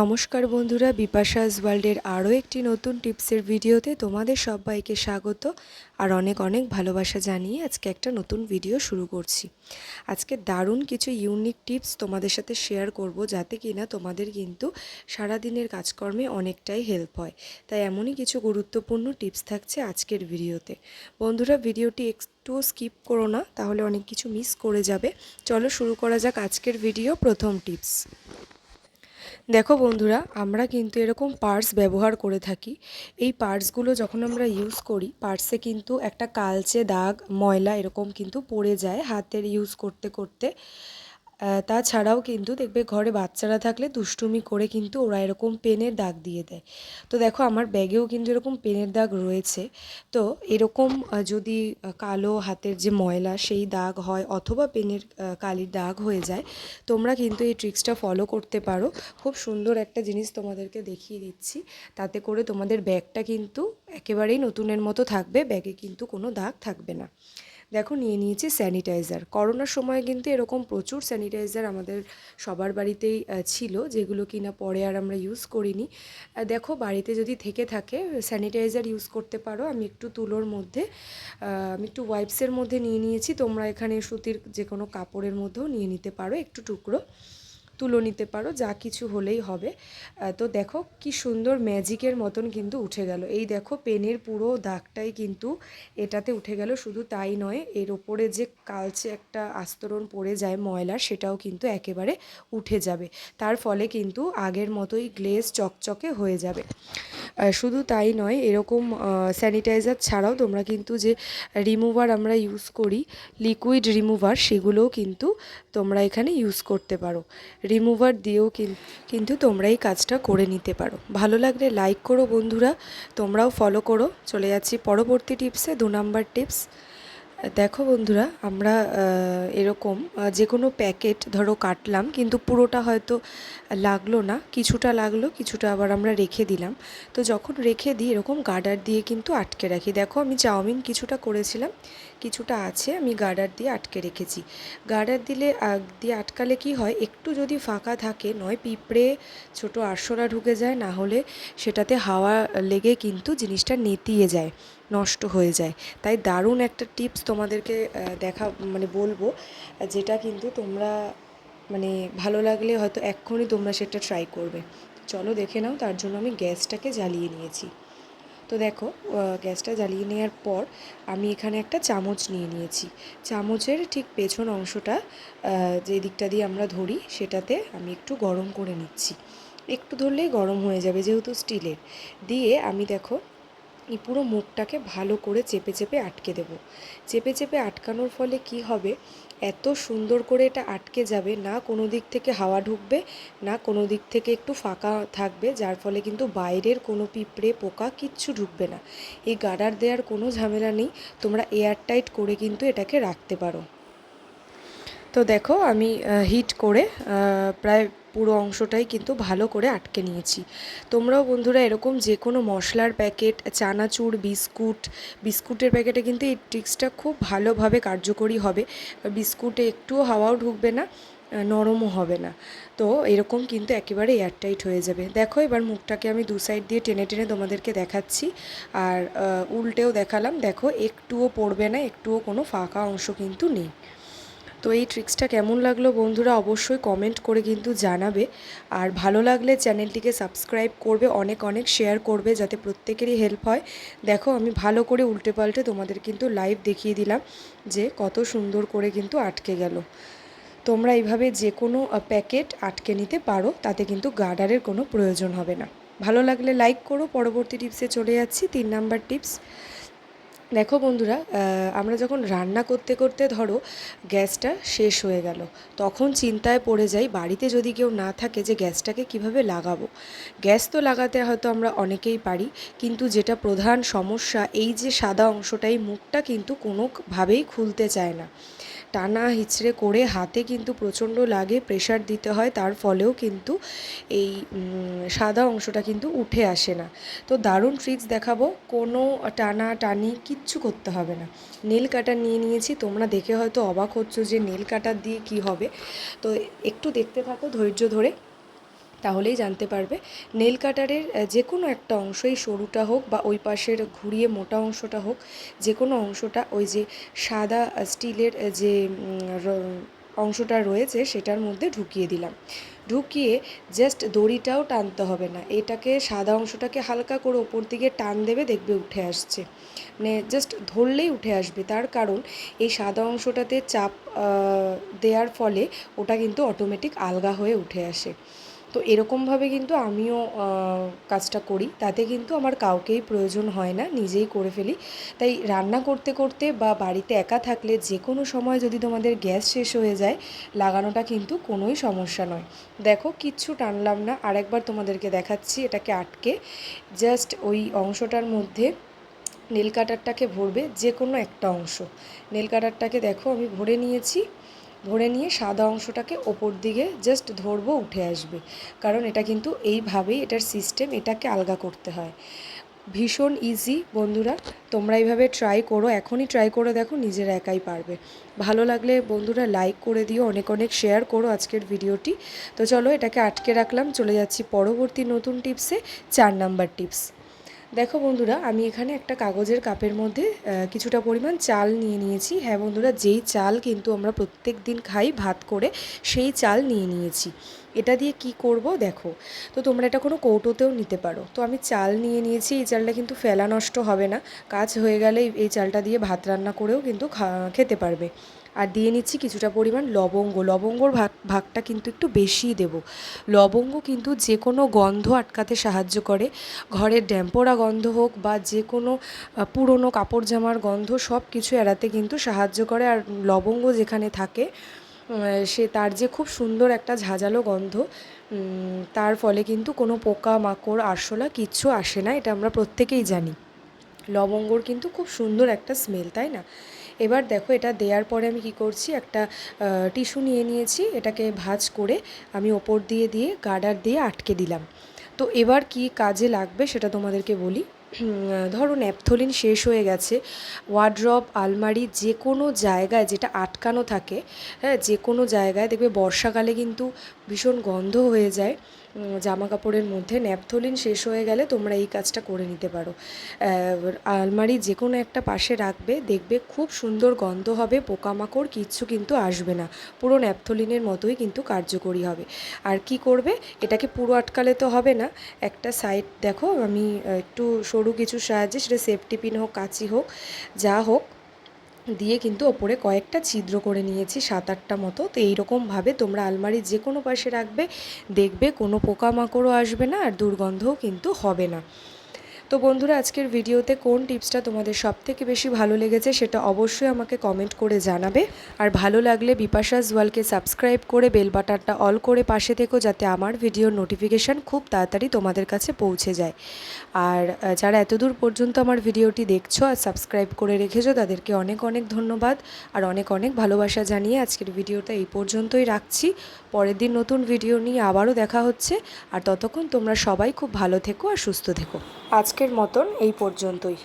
নমস্কার বন্ধুরা, বিপাশাস ওয়ার্ল্ডের আরও একটি নতুন টিপসের ভিডিওতে তোমাদের সবাইকে স্বাগত আর অনেক অনেক ভালোবাসা জানিয়ে আজকে একটা নতুন ভিডিও শুরু করছি। আজকে দারুণ কিছু ইউনিক টিপস তোমাদের সাথে শেয়ার করব যাতে কিনা তোমাদের কিন্তু সারাদিনের কাজকর্মে অনেকটাই হেল্প হয়। তাই এমনই কিছু গুরুত্বপূর্ণ টিপস থাকছে আজকের ভিডিওতে। বন্ধুরা, ভিডিওটি একটু স্কিপ করো না, তাহলে অনেক কিছু মিস করে যাবে। চলো শুরু করা যাক আজকের ভিডিও প্রথম টিপস দেখো বন্ধুরা, আমরা কিন্তু এরকম পার্স ব্যবহার করে থাকি। এই পার্সগুলো যখন আমরা ইউজ করি পার্সে কিন্তু একটা কালচে দাগ, ময়লা এরকম কিন্তু পড়ে যায় হাতের ইউজ করতে করতে। তাছাড়াও কিন্তু দেখবে ঘরে বাচ্চারা থাকলে দুষ্টুমি করে কিন্তু ওরা এরকম পেনের দাগ দিয়ে দেয়। তো দেখো আমার ব্যাগেও কিন্তু এরকম পেনের দাগ রয়েছে। তো এরকম যদি কালো হাতের যে ময়লা সেই দাগ হয় অথবা পেনের কালির দাগ হয়ে যায়, তোমরা কিন্তু এই ট্রিক্সটা ফলো করতে পারো। খুব সুন্দর একটা জিনিস তোমাদেরকে দেখিয়ে দিচ্ছি। তাতে করে তোমাদের ব্যাগটা কিন্তু একেবারেই নতুনের মতো থাকবে, ব্যাগে কিন্তু কোনো দাগ থাকবে না। দেখো, নিয়ে নিয়েছি স্যানিটাইজার করোনার সময় কিন্তু এরকম প্রচুর স্যানিটাইজার আমাদের সবার বাড়িতেই ছিল, যেগুলো কিনা পরে আর আমরা ইউজ করিনি। দেখো, বাড়িতে যদি থেকে থাকে স্যানিটাইজার ইউজ করতে পারো। আমি একটু তুলোর মধ্যে আমি একটু ওয়াইপসের মধ্যে নিয়ে নিয়েছি। তোমরা এখানে সুতির যে কোনো কাপড়ের মধ্যেও নিয়ে নিতে পারো, একটু টুকরো। তুলো নিতে পারো, যা কিছু হলেই হবে। তো দেখো কি সুন্দর ম্যাজিকের মতন কিন্তু উঠে গেল। এই দেখো পেনের পুরো দাগটাই কিন্তু এটাতে উঠে গেল। শুধু তাই নয়, এর ওপরে যে কালচে একটা আস্তরণ পড়ে যায় ময়লার, সেটাও কিন্তু একেবারে উঠে যাবে। তার ফলে কিন্তু আগের মতোই গ্লেজ চকচকে হয়ে যাবে। শুধু তাই নয়, এরকম স্যানিটাইজার ছাড়াও তোমরা কিন্তু যে রিমুভার আমরা ইউজ করি লিকুইড রিমুভার সেগুলোও কিন্তু তোমরা এখানে ইউজ করতে পারো। রিমুভার দিয়েও কিন্তু তোমরা এই কাজটা করে নিতে পারো। ভালো লাগলে লাইক করো বন্ধুরা, তোমরাও ফলো করো। চলে যাচ্ছি পরবর্তী টিপসে দু নাম্বার টিপস দেখো বন্ধুরা, আমরা এরকম যে কোনো প্যাকেট ধরো কাটলাম, কিন্তু পুরোটা হয়তো লাগল না, কিছুটা লাগল, কিছুটা আবার আমরা রেখে দিলাম। তো যখন রেখে দিই, এরকম গার্ডার দিয়ে কিন্তু আটকে রাখি। দেখো আমি চাউমিন কিছুটা করেছিলাম কিছুটা আছে, আমি গার্ডার দিয়ে আটকে রেখেছি। গার্ডার দিলে দিয়ে আটকালে কি হয়, একটু যদি ফাঁকা থাকে, নয় পিঁপড়ে, ছোট আরশোলা ঢুকে যায়, না হলে সেটাতে হাওয়া লেগে কিন্তু জিনিসটা নেতিয়ে যায়, নষ্ট হয়ে যায়। তাই দারুণ একটা টিপস তোমাদেরকে দেখা মানে বলব, যেটা কিন্তু তোমরা মানে ভালো লাগলে হয়তো এক্ষুনি তোমরা সেটা ট্রাই করবে। চলো দেখে নাও, তার জন্য আমি গ্যাসটাকে জ্বালিয়ে নিয়েছি। তো দেখো গ্যাসটা জ্বালিয়ে নেওয়ার পর আমি এখানে একটা চামচ নিয়ে নিয়েছি। চামচের ঠিক পেছন অংশটা যে দিকটা দিয়ে আমরা ধরি, সেটাতে আমি একটু গরম করে নিচ্ছি। একটু ধরলেই গরম হয়ে যাবে যেহেতু স্টিলের। দিয়ে আমি দেখো, এই পুরো মুখটাকে ভালো করে চেপে চেপে আটকে দেব। চেপে চেপে আটকানোর ফলে কি হবে? এত সুন্দর করে এটা আটকে যাবে, না কোনো দিক থেকে হাওয়া ঢুকবে, না কোনো দিক থেকে একটু ফাঁকা থাকবে, যার ফলে কিন্তু বাইরের কোনো পিঁপড়ে, পোকা কিচ্ছু ঢুকবে না। এই গাডার দেওয়ার কোনো ঝামেলা নেই, তোমরা এয়ারটাইট করে কিন্তু এটাকে রাখতে পারো। তো দেখো, আমি হিট করে প্রায় পুরো অংশটাই কিন্তু ভালো করে আটকে নিয়েছি। তোমরাও বন্ধুরা এরকম যে কোনো মশলার প্যাকেট, চানাচুর, বিস্কুট, বিস্কুটের প্যাকেটে কিন্তু এই ট্রিক্সটা খুব ভালোভাবে কার্যকরী হবে। বিস্কুটে একটুও হাওয়াও ঢুকবে না নরমও হবে না। তো এরকম কিন্তু একেবারে এয়ারটাইট হয়ে যাবে। দেখো, এবার মুখটাকে আমি দু সাইড দিয়ে টেনে টেনে তোমাদেরকে দেখাচ্ছি। আর উল্টেও দেখালাম। দেখো, একটুও পড়বে না, একটুও কোনো ফাঁকা অংশ কিন্তু নেই। তো এই ট্রিক্সটা কেমন লাগল বন্ধুরা অবশ্যই কমেন্ট করে কিন্তু জানাবে। আর ভালো লাগলে চ্যানেলটিকে সাবস্ক্রাইব করবে, অনেক অনেক শেয়ার করবে যাতে প্রত্যেকেরই হেল্প হয়। দেখো, আমি ভালো করে উল্টে পাল্টে তোমাদের কিন্তু লাইভ দেখিয়ে দিলাম যে কত সুন্দর করে কিন্তু আটকে গেল। তোমরা এইভাবে যে কোনো প্যাকেট আটকে নিতে পারো, তাতে কিন্তু গার্ডারের কোনো প্রয়োজন হবে না। ভালো লাগলে লাইক করো, পরবর্তী টিপসে চলে যাচ্ছি। তিন নাম্বার টিপস দেখো বন্ধুরা আমরা যখন রান্না করতে করতে ধরো গ্যাসটা শেষ হয়ে গেল, তখন চিন্তায় পড়ে যাই বাড়িতে যদি কেউ না থাকে যে গ্যাসটাকে কীভাবে লাগাবো। গ্যাস তো লাগাতে হয়তো আমরা অনেকেই পারি, কিন্তু যেটা প্রধান সমস্যা, এই যে সাদা অংশটাই মুখটা কিন্তু কোনোভাবেই খুলতে চায় না। টানা হিচড়ে করে হাতে কিন্তু প্রচণ্ড লাগে প্রেশার দিতে হয়, তার ফলেও কিন্তু এই সাদা অংশটা কিন্তু উঠে আসে না। তো দারুণ ট্রিক্স দেখাবো, কোনো টানা টানি কিচ্ছু করতে হবে না। নীল কাটার নিয়ে নিয়েছি, তোমরা দেখে হয়তো অবাক হচ্ছ যে নীল কাটার দিয়ে কি হবে। তো একটু দেখতে থাকো ধৈর্য ধরে। তাহলেই জানতে পারবে। নেল কাটারের যে কোনো একটা অংশ এই সরুটা হোক বা ওই পাশের ঘুরিয়ে মোটা অংশটা হোক যে কোনো অংশটা ওই যে সাদা স্টিলের যে অংশটা রয়েছে সেটার মধ্যে ঢুকিয়ে দিলাম। ঢুকিয়ে জাস্ট দড়িটাও টানতে হবে না। এটাকে সাদা অংশটাকে হালকা করে ওপর দিকে টান দেবে, দেখবে উঠে আসছে। মানে জাস্ট ধরলেই উঠে আসবে। তার কারণ এই সাদা অংশটাতে চাপ দেওয়ার ফলে ওটা কিন্তু অটোমেটিক আলগা হয়ে উঠে আসে। তো এরকমভাবে কিন্তু আমিও কাজটা করি। তাতে কিন্তু আমার কাউকেই প্রয়োজন হয় না, নিজেই করে ফেলি। তাই রান্না করতে করতে বা বাড়িতে একা থাকলে যে কোনো সময় যদি তোমাদের গ্যাস শেষ হয়ে যায়, লাগানোটা কিন্তু কোনোই সমস্যা নয়। দেখো, কিচ্ছু টানলাম না। আরেকবার তোমাদেরকে দেখাচ্ছি, এটাকে আটকে। জাস্ট ওই অংশটার মধ্যে নেল কাটারটাকে ভরবে যে কোনো একটা অংশ। নেল কাটারটাকে দেখো, আমি ভরে নিয়েছি। ভরে নিয়ে সাদা অংশটাকে ওপর দিকে জাস্ট ধরবো, উঠে আসবে। কারণ এটা কিন্তু এইভাবেই এটার সিস্টেম এটাকে আলগা করতে হয়। ভীষণ ইজি বন্ধুরা, তোমরা এইভাবে ট্রাই করো, এখনই ট্রাই করে দেখো, নিজেরা একাই পারবে। ভালো লাগলে বন্ধুরা লাইক করে দিও, অনেক অনেক শেয়ার করো আজকের ভিডিওটি। তো চলো এটাকে আটকে রাখলাম, চলে যাচ্ছি পরবর্তী নতুন টিপসে চার নাম্বার টিপস দেখো বন্ধুরা, আমি এখানে একটা কাগজের কাপের মধ্যে কিছুটা পরিমাণ চাল নিয়ে নিয়েছি। হ্যাঁ বন্ধুরা, যেই চাল কিন্তু আমরা প্রত্যেক দিন খাই ভাত করে, সেই চাল নিয়ে নিয়েছি। এটা দিয়ে কি করব দেখো, তো তোমরা এটা কোনো কৌটোতেও নিতে পারো। তো আমি চাল নিয়ে নিয়েছি, এই চালটা কিন্তু ফেলা নষ্ট হবে না। কাজ হয়ে গেলে এই- চালটা দিয়ে ভাত রান্না করেও কিন্তু খেতে পারবে। আর দিয়ে নিচ্ছি কিছুটা পরিমাণ লবঙ্গ। লবঙ্গর ভাগ ভাগটা কিন্তু একটু বেশিই দেব। লবঙ্গ কিন্তু যে কোনো গন্ধ আটকাতে সাহায্য করে। ঘরের ড্যাম্পোরা গন্ধ হোক বা যে কোনো পুরনো কাপড় জামার গন্ধ সব কিছু এড়াতে কিন্তু সাহায্য করে। আর লবঙ্গ যেখানে থাকে সে তার যে খুব সুন্দর একটা ঝাঁঝালো গন্ধ তার ফলে কিন্তু কোনো পোকা, মাকড়, আরশোলা কিচ্ছু আসে না, এটা আমরা প্রত্যেকেই জানি। লবঙ্গর কিন্তু খুব সুন্দর একটা স্মেল, তাই না? এবার দেখো এটা দেওয়ার পরে আমি কি করছি, একটা টিস্যু নিয়ে নিয়েছি, এটাকে ভাঁজ করে আমি ওপর দিয়ে দিয়ে গার্ডার দিয়ে আটকে দিলাম। তো এবার কি কাজে লাগবে সেটা তোমাদেরকে বলি। ধরো ন্যাপথলিন শেষ হয়ে গেছে, ওয়ার্ড্রপ, আলমারি যে কোনো জায়গায় যেটা আটকানো থাকে হ্যাঁ যে কোনো জায়গায় দেখবে বর্ষাকালে কিন্তু ভীষণ গন্ধ হয়ে যায়। জামা কাপড়ের মধ্যে ন্যাপথলিন শেষ হয়ে গেলে তোমরা এই কাজটা করে নিতে পারো। আলমারি যে কোনো একটা পাশে রাখবে, দেখবে খুব সুন্দর গন্ধ হবে, পোকামাকড় কিচ্ছু কিন্তু আসবে না। পুরো ন্যাপথলিনের মতোই কিন্তু কার্যকরী হবে। আর কি করবে? এটাকে পুরো আটকালে তো হবে না। একটা সাইড দেখো, আমি একটু সরু কিছু সাহায্যে, সেটা সেফটি পিন হোক, কাঁচি হোক, যা হোক দিয়ে কিন্তু ওপরে কয়েকটা ছিদ্র করে নিয়েছি, সাত আটটা মতো। তো এইরকমভাবে তোমরা আলমারির যে কোনো পাশে রাখবে, দেখবে কোনো পোকামাকড়ও আসবে না আর দুর্গন্ধও কিন্তু হবে না। তো বন্ধুরা, আজকের ভিডিওতে কোন টিপসটা তোমাদের সব থেকে বেশি ভালো লেগেছে সেটা অবশ্যই আমাকে কমেন্ট করে জানাবে। আর ভালো লাগলে বিপাশাস ওয়ালকে সাবস্ক্রাইব করে বেল বাটনটা অল করে পাশে থেকো যাতে আমার ভিডিওর নোটিফিকেশান খুব তাড়াতাড়ি তোমাদের কাছে পৌঁছে যায়। আর যারা এতদূর পর্যন্ত আমার ভিডিওটি দেখছ আর সাবস্ক্রাইব করে রেখেছো, তাদেরকে অনেক অনেক ধন্যবাদ। আর অনেক অনেক ভালোবাসা জানিয়ে আজকের ভিডিওটা এই পর্যন্তই রাখছি। পরের দিন নতুন ভিডিও নিয়ে আবারও দেখা হচ্ছে। আর ততক্ষণ তোমরা সবাই খুব ভালো থেকো আর সুস্থ থেকো। আজকের মতন এই পর্যন্তই।